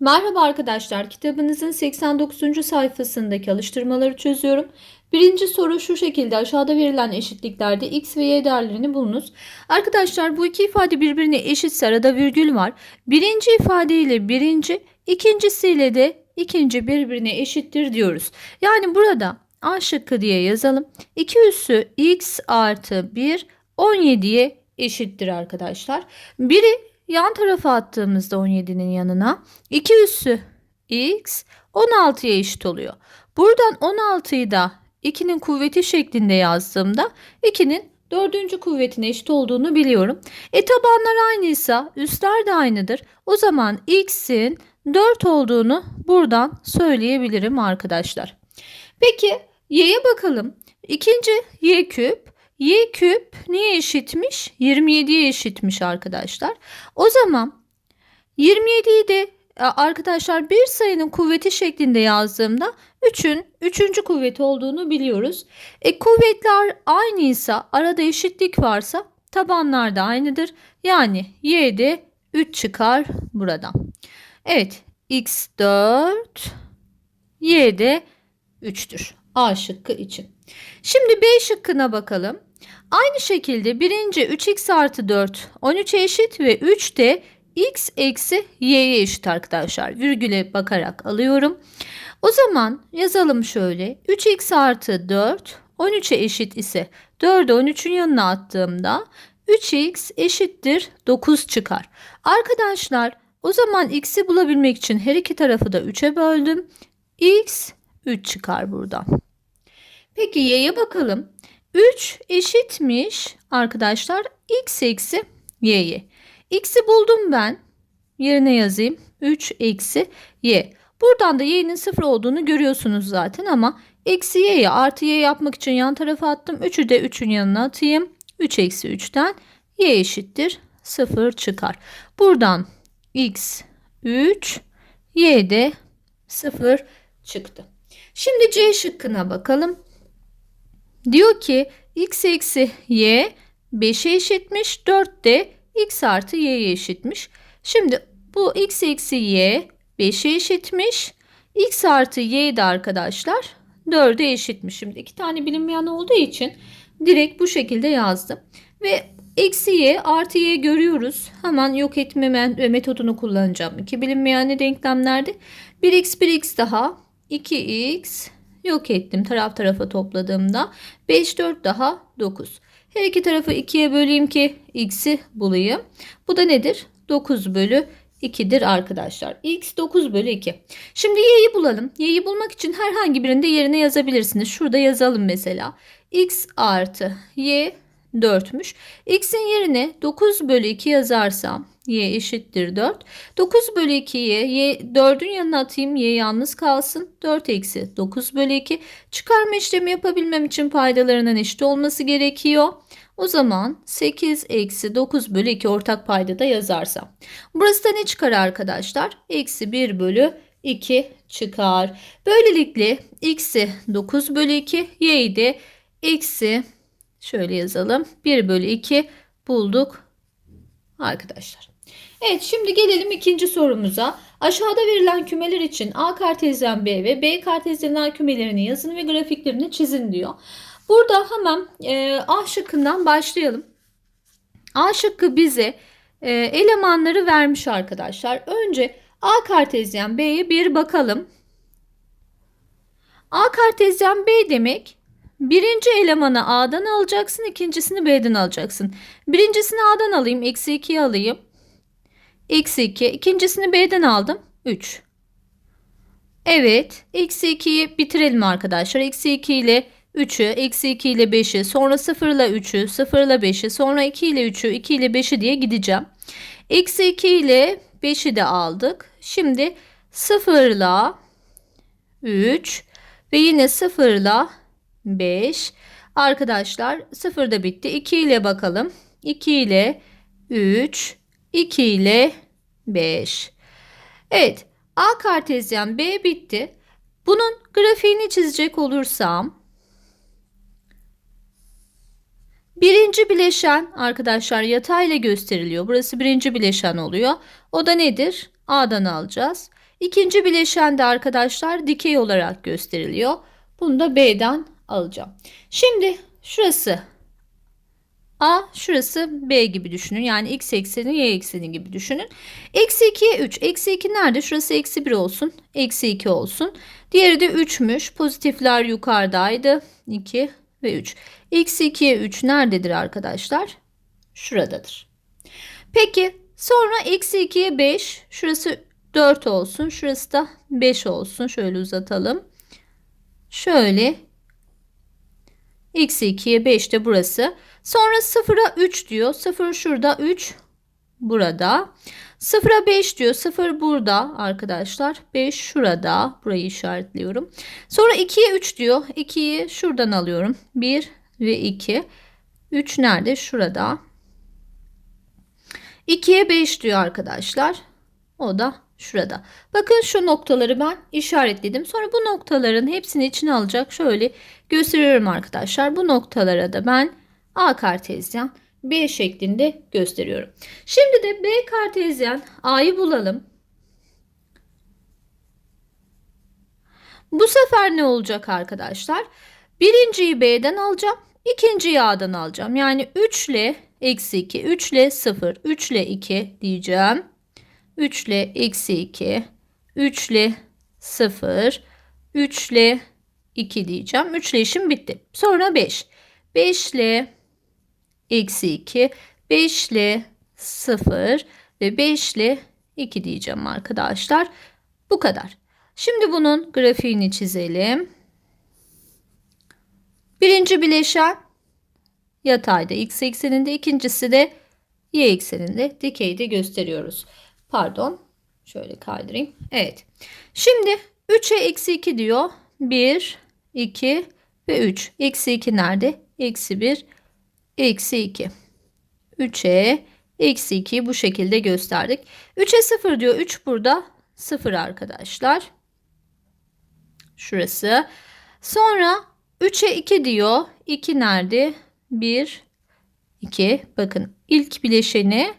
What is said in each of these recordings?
Merhaba arkadaşlar, kitabınızın 89. sayfasındaki alıştırmaları çözüyorum. Birinci soru şu şekilde aşağıda verilen eşitliklerde x ve y değerlerini bulunuz. Arkadaşlar bu iki ifade birbirine eşitse arada virgül var. Birinci ifade ile birinci, ikincisiyle de ikinci birbirine eşittir diyoruz. Yani burada A şıkkı diye yazalım. 2 üssü x artı 1 17'ye eşittir arkadaşlar. Biri yan tarafa attığımızda 17'nin yanına 2 üssü x 16'ya eşit oluyor. Buradan 16'yı da 2'nin kuvveti şeklinde yazdığımda 2'nin dördüncü kuvvetine eşit olduğunu biliyorum. E tabanlar aynıysa üstler de aynıdır. O zaman x'in 4 olduğunu buradan söyleyebilirim arkadaşlar. Peki y'ye bakalım. İkinci y küp. Y küp neye eşitmiş? 27'ye eşitmiş arkadaşlar. O zaman 27'yi de arkadaşlar bir sayının kuvveti şeklinde yazdığımda 3'ün 3. kuvveti olduğunu biliyoruz. E kuvvetler aynıysa arada eşitlik varsa tabanlar da aynıdır. Yani y de 3 çıkar buradan. Evet x 4 y de 3'tür. A şıkkı için. Şimdi B şıkkına bakalım. Aynı şekilde birinci 3x artı 4 13'e eşit ve 3 de x eksi y'ye eşit arkadaşlar. Virgüle bakarak alıyorum. O zaman yazalım şöyle. 3x artı 4 13'e eşit ise 4'ü 13'ün yanına attığımda 3x eşittir 9 çıkar. Arkadaşlar o zaman x'i bulabilmek için her iki tarafı da 3'e böldüm. x 3 çıkar buradan. Peki y'ye bakalım. 3 eşitmiş arkadaşlar x eksi y'ye. X'i buldum ben. Yerine yazayım. 3 eksi y. Buradan da y'nin 0 olduğunu görüyorsunuz zaten ama eksi y'ye artı y yapmak için yan tarafa attım. 3'ü de 3'ün yanına atayım. 3 eksi 3'ten y eşittir 0 çıkar. Buradan x 3 y de 0 çıktı. Şimdi C şıkkına bakalım. Diyor ki x eksi y 5'e eşitmiş 4 de x artı y'ye eşitmiş. Şimdi bu x eksi y 5'e eşitmiş. x artı y de arkadaşlar 4'e eşitmiş. Şimdi iki tane bilinmeyen olduğu için direkt bu şekilde yazdım. Ve eksi y artı y görüyoruz. Hemen yok etme metodunu kullanacağım. İki bilinmeyenli denklemlerde 1x 1x daha 2x yok ettim taraf tarafa topladığımda 5 4 daha 9. Her iki tarafı 2'ye böleyim ki x'i bulayım. Bu da nedir? 9 bölü 2'dir arkadaşlar. x 9 bölü 2. Şimdi y'yi bulalım. Y'yi bulmak için herhangi birinde yerine yazabilirsiniz. Şurada yazalım mesela. x artı y 4'müş. x'in yerine 9 bölü 2 yazarsam y eşittir 4. 9 bölü 2'yi y 4'ün yanına atayım y yalnız kalsın. 4 eksi 9 bölü 2. Çıkarma işlemi yapabilmem için paydalarının eşit olması gerekiyor. O zaman 8 eksi 9 bölü 2 ortak paydada yazarsam. Burası da ne çıkar arkadaşlar? Eksi 1 bölü 2 çıkar. Böylelikle x'i 9 bölü 2 y'yi de eksi şöyle yazalım 1 bölü 2 bulduk arkadaşlar. Evet şimdi gelelim ikinci sorumuza. Aşağıda verilen kümeler için A kartezyen B ve B kartezyen A kümelerini yazın ve grafiklerini çizin diyor. Burada hemen e, A şıkkından başlayalım. A şıkkı bize e, elemanları vermiş arkadaşlar. Önce A kartezyen B'ye bir bakalım. A kartezyen B demek birinci elemanı A'dan alacaksın, ikincisini B'den alacaksın. Birincisini A'dan alayım, eksi 2'yi alayım. Eksi 2. İkincisini B'den aldım. 3. Evet. Eksi 2'yi bitirelim arkadaşlar. Eksi 2 ile 3'ü, eksi 2 ile 5'i, sonra 0 ile 3'ü, 0 ile 5'i, sonra 2 ile 3'ü, 2 ile 5'i diye gideceğim. Eksi 2 ile 5'i de aldık. Şimdi 0 ile 3 ve yine 0 ile 5. Arkadaşlar 0 da bitti. 2 ile bakalım. 2 ile 3, 2 ile 5. Evet. A kartezyen B bitti. Bunun grafiğini çizecek olursam birinci bileşen arkadaşlar yatayla gösteriliyor. Burası birinci bileşen oluyor. O da nedir? A'dan alacağız. İkinci bileşen de arkadaşlar dikey olarak gösteriliyor. Bunu da B'den alacağım. Şimdi şurası A, şurası B gibi düşünün. Yani x ekseni y ekseni gibi düşünün. Eksi 2'ye 3. Eksi 2 nerede? Şurası eksi 1 olsun. Eksi 2 olsun. Diğeri de 3'müş. Pozitifler yukarıdaydı. 2 ve 3. Eksi 2'ye 3 nerededir arkadaşlar? Şuradadır. Peki sonra eksi 2'ye 5. Şurası 4 olsun. Şurası da 5 olsun. Şöyle uzatalım. Şöyle. Eksi 2'ye 5 de burası. Sonra 0'a 3 diyor. 0 şurada 3 burada. 0'a 5 diyor. 0 burada arkadaşlar. 5 şurada. Burayı işaretliyorum. Sonra 2'ye 3 diyor. 2'yi şuradan alıyorum. 1 ve 2. 3 nerede? Şurada. 2'ye 5 diyor arkadaşlar. O da şurada. Bakın şu noktaları ben işaretledim. Sonra bu noktaların hepsini içine alacak. Şöyle gösteriyorum arkadaşlar. Bu noktalara da ben A kartezyen B şeklinde gösteriyorum. Şimdi de B kartezyen A'yı bulalım. Bu sefer ne olacak arkadaşlar? Birinciyi B'den alacağım. ikinciyi A'dan alacağım. Yani 3 ile eksi 2, 3 ile 0, 3 ile 2 diyeceğim. 3 ile eksi 2, 3 ile 0, 3 ile 2 diyeceğim. 3 ile işim bitti. Sonra 5. 5 ile eksi 2, 5 ile 0 ve 5 ile 2 diyeceğim arkadaşlar. Bu kadar. Şimdi bunun grafiğini çizelim. Birinci bileşen yatayda x ekseninde, ikincisi de y ekseninde dikeyde gösteriyoruz. Pardon. Şöyle kaydırayım. Evet. Şimdi 3'e eksi 2 diyor. 1, 2 ve 3. Eksi 2 nerede? Eksi 1, eksi 2. 3'e eksi 2'yi bu şekilde gösterdik. 3'e 0 diyor. 3 burada. 0 arkadaşlar. Şurası. Sonra 3'e 2 diyor. 2 nerede? 1, 2. Bakın ilk bileşeni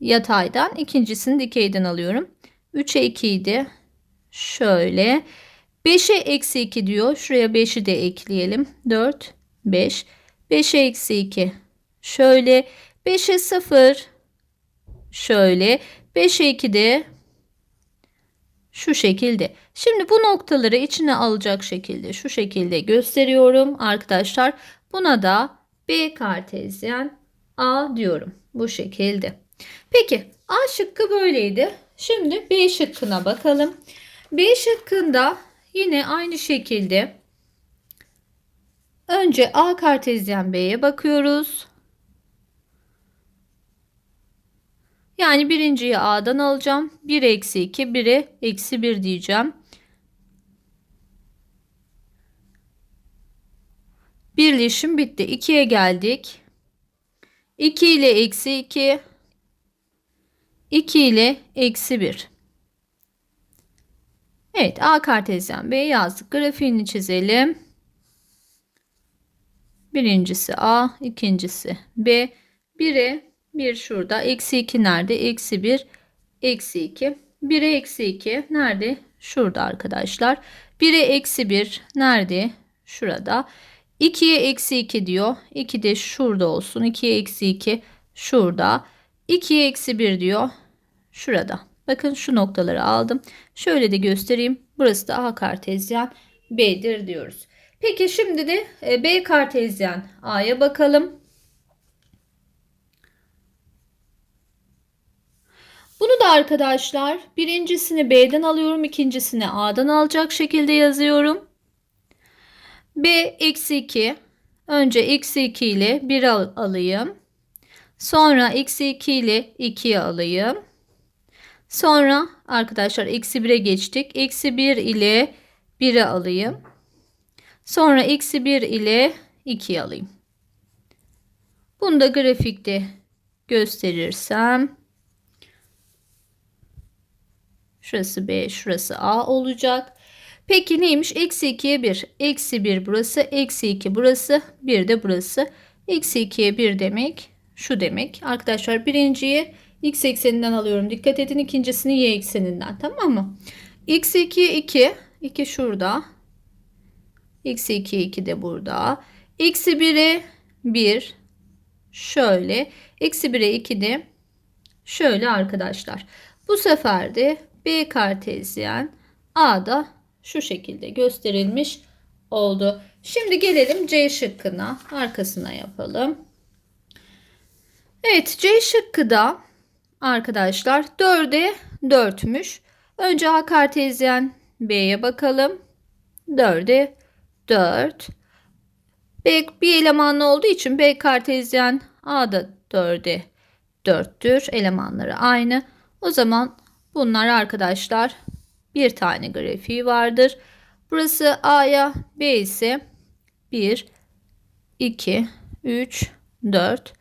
yataydan ikincisini dikeyden alıyorum. 3'e 2 idi. Şöyle. 5'e eksi 2 diyor. Şuraya 5'i de ekleyelim. 4, 5. 5'e eksi 2. Şöyle. 5'e 0. Şöyle. 5'e 2 de şu şekilde. Şimdi bu noktaları içine alacak şekilde şu şekilde gösteriyorum arkadaşlar. Buna da B kartezyen A diyorum. Bu şekilde. Peki A şıkkı böyleydi. Şimdi B şıkkına bakalım. B şıkkında yine aynı şekilde önce A kartezyen B'ye bakıyoruz. Yani birinciyi A'dan alacağım. 1 eksi 2, 1'e eksi 1 diyeceğim. Birleşim bitti. 2'ye geldik. 2 ile eksi 2. 2 ile eksi 1. Evet A kartezyen B yazdık. Grafiğini çizelim. Birincisi A, ikincisi B. 1'e 1 şurada. Eksi 2 nerede? Eksi 1, eksi 2. 1'e eksi 2 nerede? Şurada arkadaşlar. 1'e eksi 1 nerede? Şurada. 2'ye eksi 2 diyor. 2 de şurada olsun. 2'ye eksi 2 şurada. 2'ye eksi 1 diyor. Şurada. Bakın şu noktaları aldım. Şöyle de göstereyim. Burası da A kartezyen B'dir diyoruz. Peki şimdi de e, B kartezyen A'ya bakalım. Bunu da arkadaşlar birincisini B'den alıyorum. ikincisini A'dan alacak şekilde yazıyorum. B eksi 2. Önce eksi 2 ile 1 al alayım. Sonra eksi 2 ile 2'yi alayım. Sonra arkadaşlar eksi 1'e geçtik. Eksi 1 ile 1'i alayım. Sonra eksi 1 ile 2'yi alayım. Bunu da grafikte gösterirsem şurası B şurası A olacak. Peki neymiş? Eksi 2'ye 1. Eksi 1 burası. Eksi 2 burası. 1 de burası. Eksi 2'ye 1 demek şu demek. Arkadaşlar birinciyi x ekseninden alıyorum. Dikkat edin ikincisini y ekseninden. Tamam mı? x2 2. 2 şurada. x2 2 de burada. Eksi 1'e 1. Şöyle. Eksi 1'e 2 de şöyle arkadaşlar. Bu sefer de B kartezyen A da şu şekilde gösterilmiş oldu. Şimdi gelelim C şıkkına. Arkasına yapalım. Evet C şıkkı da arkadaşlar 4'e 4'müş. Önce A kartezyen B'ye bakalım. 4'e 4. B bir elemanlı olduğu için B kartezyen A da 4'e 4'tür. Elemanları aynı. O zaman bunlar arkadaşlar bir tane grafiği vardır. Burası A'ya B ise 1, 2, 3, 4,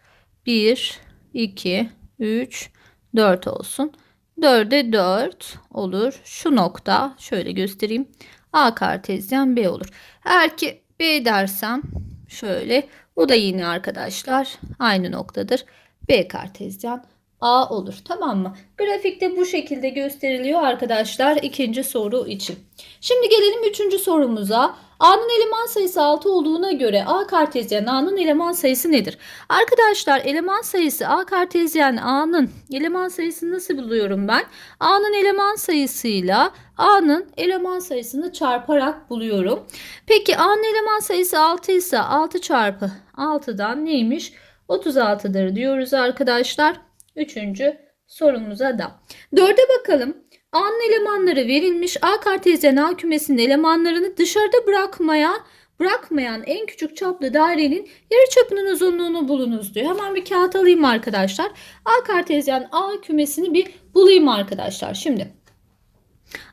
1, 2, 3, 4 olsun. 4'e 4 olur. Şu nokta şöyle göstereyim. A kartezyen B olur. Eğer ki B dersem şöyle o da yine arkadaşlar aynı noktadır. B kartezyen A olur. Tamam mı? Grafikte bu şekilde gösteriliyor arkadaşlar ikinci soru için. Şimdi gelelim üçüncü sorumuza. A'nın eleman sayısı 6 olduğuna göre A kartezyen A'nın eleman sayısı nedir? Arkadaşlar eleman sayısı A kartezyen A'nın eleman sayısını nasıl buluyorum ben? A'nın eleman sayısıyla A'nın eleman sayısını çarparak buluyorum. Peki A'nın eleman sayısı 6 ise 6 çarpı 6'dan neymiş? 36'dır diyoruz arkadaşlar. Üçüncü sorumuza da. Dörde bakalım. A'nın elemanları verilmiş. A kartezyen A kümesinin elemanlarını dışarıda bırakmaya bırakmayan en küçük çaplı dairenin yarı çapının uzunluğunu bulunuz diyor. Hemen bir kağıt alayım arkadaşlar. A kartezyen A kümesini bir bulayım arkadaşlar. Şimdi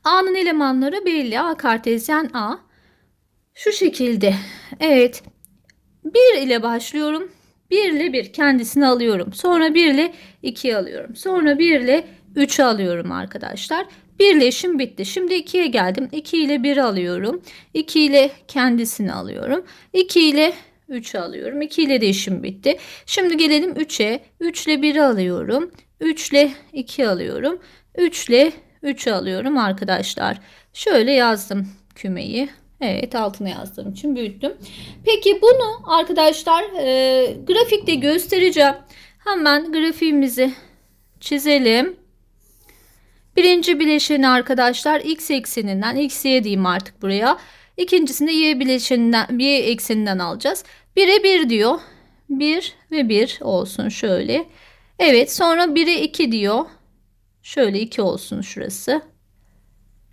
A'nın elemanları belli. A kartezyen A. Şu şekilde. Evet. 1 ile başlıyorum. 1 ile 1 kendisini alıyorum. Sonra 1 ile 2 alıyorum. Sonra 1 ile 3'ü alıyorum arkadaşlar. Birleşim bitti. Şimdi 2'ye geldim. 2 ile 1'i alıyorum. 2 ile kendisini alıyorum. 2 ile 3'ü alıyorum. 2 ile de işim bitti. Şimdi gelelim 3'e. 3 ile 1'i alıyorum. 3 ile 2 alıyorum. 3 ile 3'ü alıyorum arkadaşlar. Şöyle yazdım kümeyi. Evet altına yazdığım için büyüttüm. Peki bunu arkadaşlar e, grafikte göstereceğim. Hemen grafiğimizi çizelim. Birinci bileşeni arkadaşlar x ekseninden x'ye diyeyim artık buraya. İkincisinde y bileşeninden y ekseninden alacağız. 1'e 1 diyor. 1 ve 1 olsun şöyle. Evet sonra 1'e 2 diyor. Şöyle 2 olsun şurası.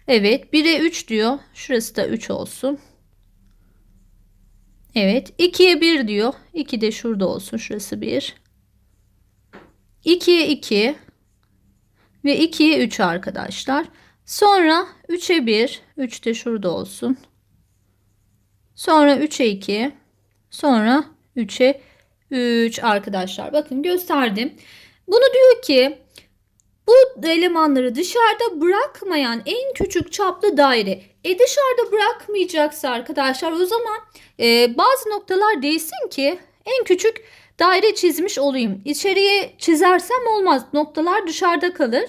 Evet 1'e 3 diyor. Şurası da 3 olsun. Evet 2'ye 1 diyor. 2 de şurada olsun. Şurası 1. 2'ye 2 ve 2'ye 3 arkadaşlar. Sonra 3'e 1. 3 de şurada olsun. Sonra 3'e 2. Sonra 3'e 3 arkadaşlar. Bakın gösterdim. Bunu diyor ki bu elemanları dışarıda bırakmayan en küçük çaplı daire. E dışarıda bırakmayacaksa arkadaşlar o zaman e, bazı noktalar değilsin ki en küçük daire çizmiş olayım. İçeriye çizersem olmaz. Noktalar dışarıda kalır.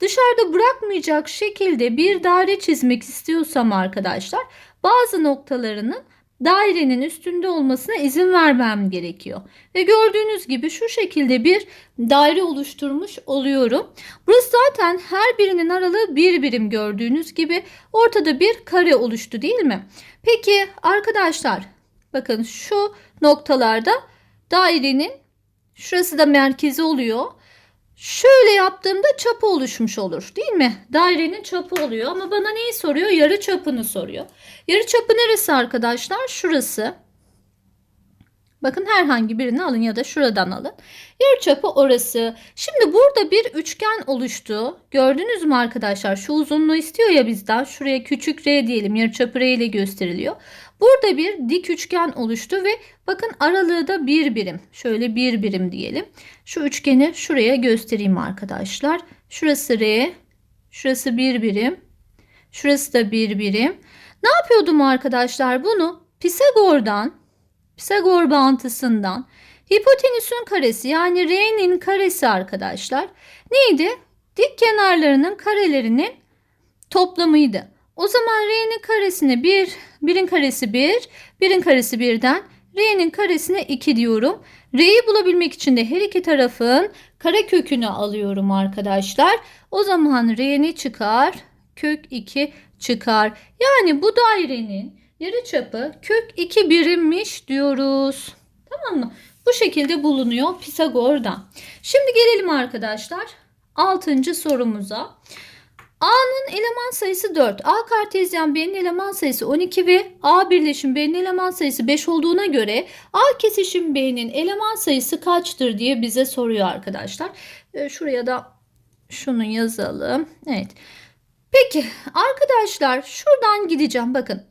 Dışarıda bırakmayacak şekilde bir daire çizmek istiyorsam arkadaşlar bazı noktalarının dairenin üstünde olmasına izin vermem gerekiyor. Ve gördüğünüz gibi şu şekilde bir daire oluşturmuş oluyorum. Burası zaten her birinin aralığı bir birim gördüğünüz gibi ortada bir kare oluştu değil mi? Peki arkadaşlar bakın şu noktalarda dairenin şurası da merkezi oluyor. Şöyle yaptığımda çapı oluşmuş olur değil mi? Dairenin çapı oluyor ama bana neyi soruyor? Yarı çapını soruyor. Yarı çapı neresi arkadaşlar? Şurası. Bakın herhangi birini alın ya da şuradan alın. Yarı çapı orası. Şimdi burada bir üçgen oluştu. Gördünüz mü arkadaşlar? Şu uzunluğu istiyor ya bizden. Şuraya küçük r diyelim. Yarı çapı r ile gösteriliyor. Burada bir dik üçgen oluştu ve bakın aralığı da bir birim. Şöyle bir birim diyelim. Şu üçgeni şuraya göstereyim arkadaşlar. Şurası R, şurası bir birim, şurası da bir birim. Ne yapıyordum arkadaşlar? Bunu Pisagor'dan, Pisagor bağıntısından hipotenüsün karesi yani R'nin karesi arkadaşlar neydi? Dik kenarlarının karelerinin toplamıydı. O zaman R'nin karesine 1, 1'in karesi 1, 1'in karesi 1'den R'nin karesine 2 diyorum. R'yi bulabilmek için de her iki tarafın kare kökünü alıyorum arkadaşlar. O zaman R ne çıkar? Kök 2 çıkar. Yani bu dairenin yarıçapı kök 2 birimmiş diyoruz. Tamam mı? Bu şekilde bulunuyor Pisagor'dan. Şimdi gelelim arkadaşlar 6. sorumuza. A'nın eleman sayısı 4. A kartezyen B'nin eleman sayısı 12 ve A birleşim B'nin eleman sayısı 5 olduğuna göre A kesişim B'nin eleman sayısı kaçtır diye bize soruyor arkadaşlar. Ee, Şuraya da şunu yazalım. Evet. Peki arkadaşlar şuradan gideceğim. Bakın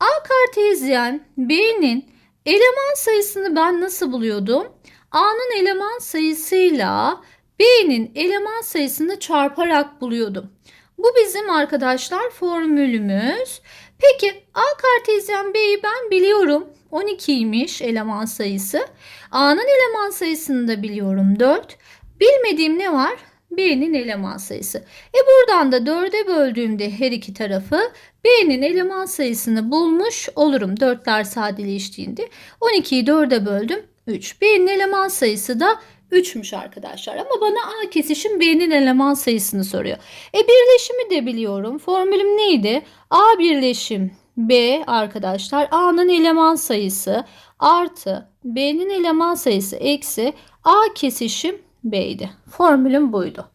A kartezyen B'nin eleman sayısını ben nasıl buluyordum? A'nın eleman sayısıyla B'nin eleman sayısını çarparak buluyordum. Bu bizim arkadaşlar formülümüz. Peki A kartezyen B'yi ben biliyorum. 12'ymiş eleman sayısı. A'nın eleman sayısını da biliyorum 4. Bilmediğim ne var? B'nin eleman sayısı. E buradan da 4'e böldüğümde her iki tarafı B'nin eleman sayısını bulmuş olurum. 4'ler sadeleştiğinde 12'yi 4'e böldüm 3. B'nin eleman sayısı da 3'müş arkadaşlar. Ama bana A kesişim B'nin eleman sayısını soruyor. E birleşimi de biliyorum. Formülüm neydi? A birleşim B arkadaşlar A'nın eleman sayısı artı B'nin eleman sayısı eksi A kesişim B'ydi. Formülüm buydu.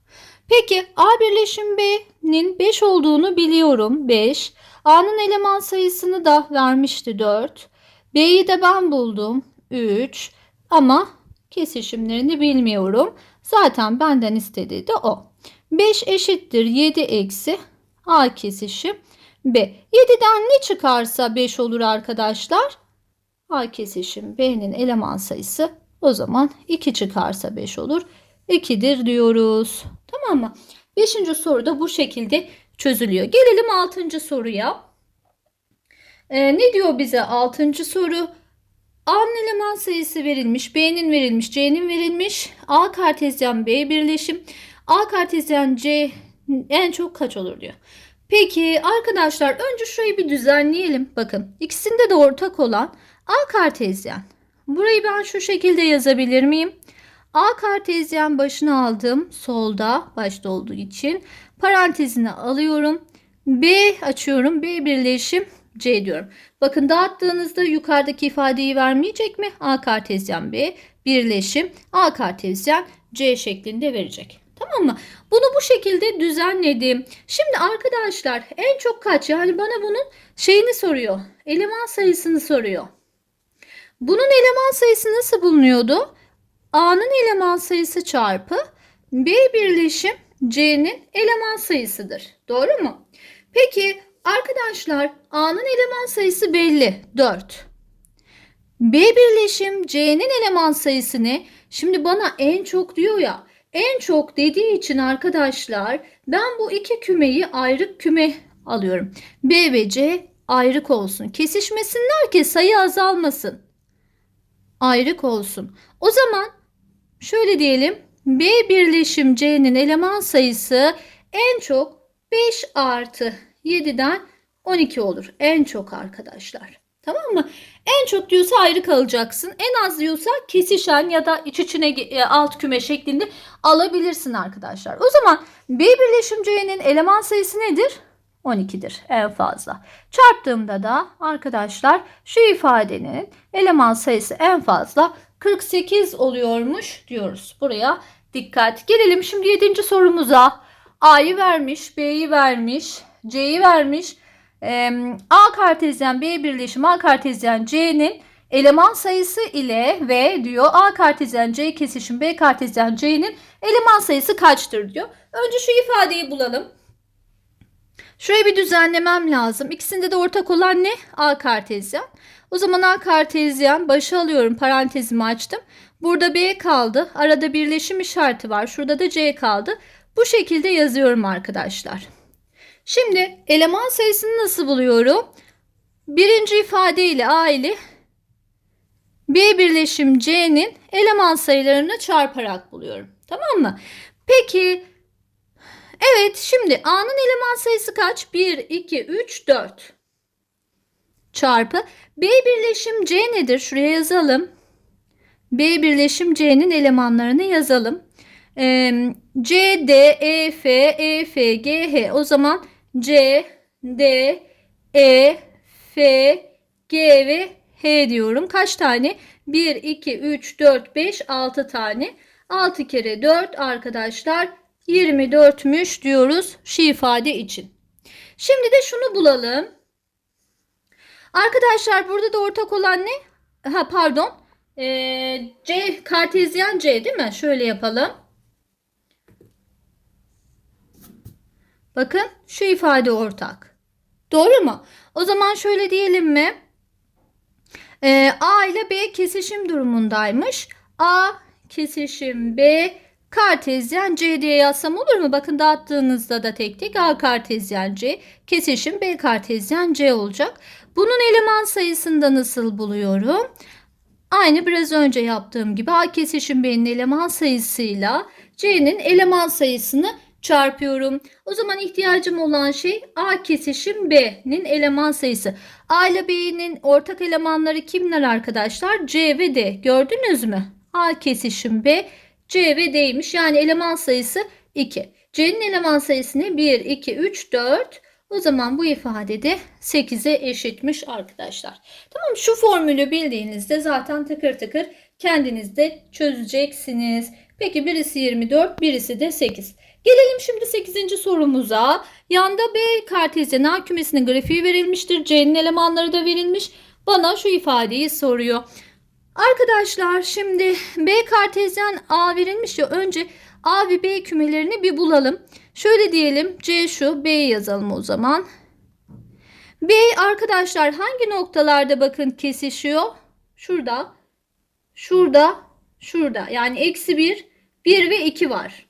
Peki A birleşim B'nin 5 olduğunu biliyorum. 5. A'nın eleman sayısını da vermişti 4. B'yi de ben buldum. 3. Ama kesişimlerini bilmiyorum. Zaten benden istediği de o. 5 eşittir 7 eksi A kesişim B. 7'den ne çıkarsa 5 olur arkadaşlar. A kesişim B'nin eleman sayısı o zaman 2 çıkarsa 5 olur. 2'dir diyoruz. Tamam mı? 5. soru da bu şekilde çözülüyor. Gelelim 6. soruya. Ee, ne diyor bize 6. soru? A'nın eleman sayısı verilmiş, B'nin verilmiş, C'nin verilmiş. A kartezyen B birleşim. A kartezyen C en çok kaç olur diyor. Peki arkadaşlar önce şurayı bir düzenleyelim. Bakın ikisinde de ortak olan A kartezyen. Burayı ben şu şekilde yazabilir miyim? A kartezyen başına aldım. Solda başta olduğu için. Parantezine alıyorum. B açıyorum. B birleşim C diyorum. Bakın dağıttığınızda yukarıdaki ifadeyi vermeyecek mi? A kartezyen B birleşim A kartezyen C şeklinde verecek. Tamam mı? Bunu bu şekilde düzenledim. Şimdi arkadaşlar en çok kaç? Yani bana bunun şeyini soruyor. Eleman sayısını soruyor. Bunun eleman sayısı nasıl bulunuyordu? A'nın eleman sayısı çarpı B birleşim C'nin eleman sayısıdır. Doğru mu? Peki arkadaşlar A'nın eleman sayısı belli 4. B birleşim C'nin eleman sayısı ne? Şimdi bana en çok diyor ya. En çok dediği için arkadaşlar ben bu iki kümeyi ayrık küme alıyorum. B ve C ayrık olsun. Kesişmesinler ki sayı azalmasın. Ayrık olsun. O zaman şöyle diyelim. B birleşim C'nin eleman sayısı en çok 5 artı 7'den 12 olur. En çok arkadaşlar. Tamam mı? En çok diyorsa ayrı kalacaksın. En az diyorsa kesişen ya da iç içine e, alt küme şeklinde alabilirsin arkadaşlar. O zaman B birleşim C'nin eleman sayısı nedir? 12'dir en fazla. Çarptığımda da arkadaşlar şu ifadenin eleman sayısı en fazla 48 oluyormuş diyoruz. Buraya dikkat. Gelelim şimdi 7. sorumuza. A'yı vermiş, B'yi vermiş, C'yi vermiş. Ee, A kartezyen B birleşim A kartezyen C'nin eleman sayısı ile ve diyor A kartezyen C kesişim B kartezyen C'nin eleman sayısı kaçtır diyor. Önce şu ifadeyi bulalım. Şurayı bir düzenlemem lazım. İkisinde de ortak olan ne? A kartezyen. O zaman A kartezyen başa alıyorum parantezimi açtım. Burada B kaldı. Arada birleşim işareti var. Şurada da C kaldı. Bu şekilde yazıyorum arkadaşlar. Şimdi eleman sayısını nasıl buluyorum? Birinci ifade ile A ile B birleşim C'nin eleman sayılarını çarparak buluyorum. Tamam mı? Peki Evet şimdi A'nın eleman sayısı kaç? 1, 2, 3, 4 çarpı B birleşim C nedir? Şuraya yazalım. B birleşim C'nin elemanlarını yazalım. C, D, E, F, E, F, G, H. O zaman C, D, E, F, G ve H diyorum. Kaç tane? 1, 2, 3, 4, 5, 6 tane. 6 kere 4 arkadaşlar 24'müş diyoruz şu ifade için. Şimdi de şunu bulalım. Arkadaşlar burada da ortak olan ne? Ha pardon. Ee, C kartezyen C değil mi? Şöyle yapalım. Bakın şu ifade ortak. Doğru mu? O zaman şöyle diyelim mi? Ee, A ile B kesişim durumundaymış. A kesişim B kartezyen C diye yazsam olur mu? Bakın dağıttığınızda da tek tek A kartezyen C kesişim B kartezyen C olacak. Bunun eleman sayısını da nasıl buluyorum? Aynı biraz önce yaptığım gibi A kesişim B'nin eleman sayısıyla C'nin eleman sayısını çarpıyorum. O zaman ihtiyacım olan şey A kesişim B'nin eleman sayısı. A ile B'nin ortak elemanları kimler arkadaşlar? C ve D. Gördünüz mü? A kesişim B, C ve D'ymiş. Yani eleman sayısı 2. C'nin eleman sayısı ne? 1, 2, 3, 4. O zaman bu ifade de 8'e eşitmiş arkadaşlar. Tamam şu formülü bildiğinizde zaten tıkır tıkır kendiniz de çözeceksiniz. Peki birisi 24, birisi de 8. Gelelim şimdi 8. sorumuza. Yanda B kartezyen A kümesinin grafiği verilmiştir. C'nin elemanları da verilmiş. Bana şu ifadeyi soruyor. Arkadaşlar şimdi B kartezyen A verilmiş ya önce A ve B kümelerini bir bulalım. Şöyle diyelim C şu B yazalım o zaman. B arkadaşlar hangi noktalarda bakın kesişiyor? Şurada, şurada, şurada. Yani eksi 1, 1 ve 2 var.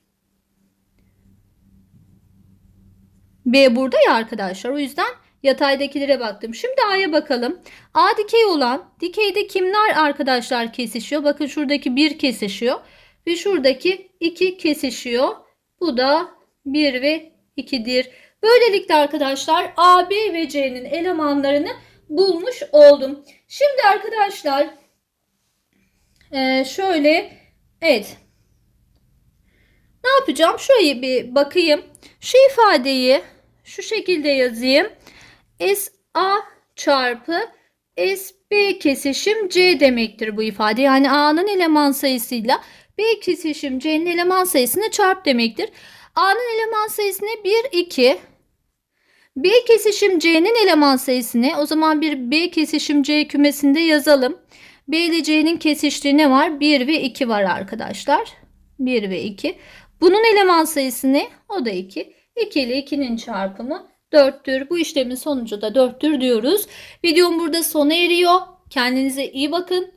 B burada ya arkadaşlar. O yüzden yataydakilere baktım. Şimdi A'ya bakalım. A dikey olan dikeyde kimler arkadaşlar kesişiyor? Bakın şuradaki 1 kesişiyor. Ve şuradaki 2 kesişiyor. Bu da 1 ve 2'dir. Böylelikle arkadaşlar A, B ve C'nin elemanlarını bulmuş oldum. Şimdi arkadaşlar e, şöyle evet ne yapacağım? Şöyle bir bakayım. Şu ifadeyi şu şekilde yazayım. S A çarpı S B kesişim C demektir bu ifade. Yani A'nın eleman sayısıyla B kesişim C'nin eleman sayısını çarp demektir. A'nın eleman sayısı ne? 1, 2. B kesişim C'nin eleman sayısı ne? O zaman bir B kesişim C kümesinde yazalım. B ile C'nin kesiştiği ne var? 1 ve 2 var arkadaşlar. 1 ve 2. Bunun eleman sayısı ne? O da 2. 2 ile 2'nin çarpımı 4'tür. Bu işlemin sonucu da 4'tür diyoruz. Videom burada sona eriyor. Kendinize iyi bakın.